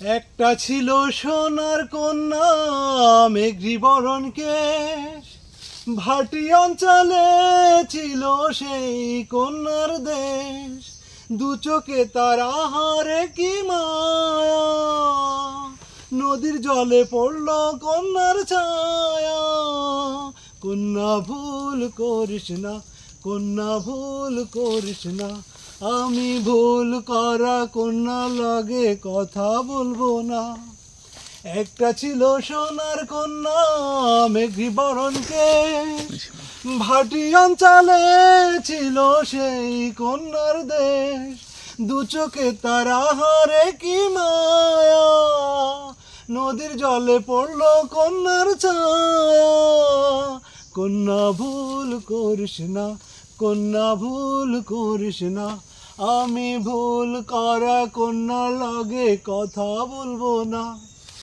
একটা ছিল সোনার কন্যা মেঘরি বরণ কেশ। ভাটি অঞ্চলে ছিল সেই কন্যার দেশ। দু চোখে তার আহারে কি মায়া। নদীর জলে পড়ল কন্যার ছায়া। কন্যা ভুল করিস না, কন্যা ভুল করিস না। আমি ভুল করা কন্যা লাগে কথা বলব না। একটা ছিল সোনার কন্যা, মেঘি বরণকে। ভাটি অঞ্চলে ছিল সেই কন্যার দেশ। দু চোখে তার আহারে কি মায়া। নদীর জলে পড়ল কন্যার ছায়া। কন্যা ভুল করিস না কন্যা ভুল করিস না। আমি ভুল করা কন্যা লাগে কথা বলব না।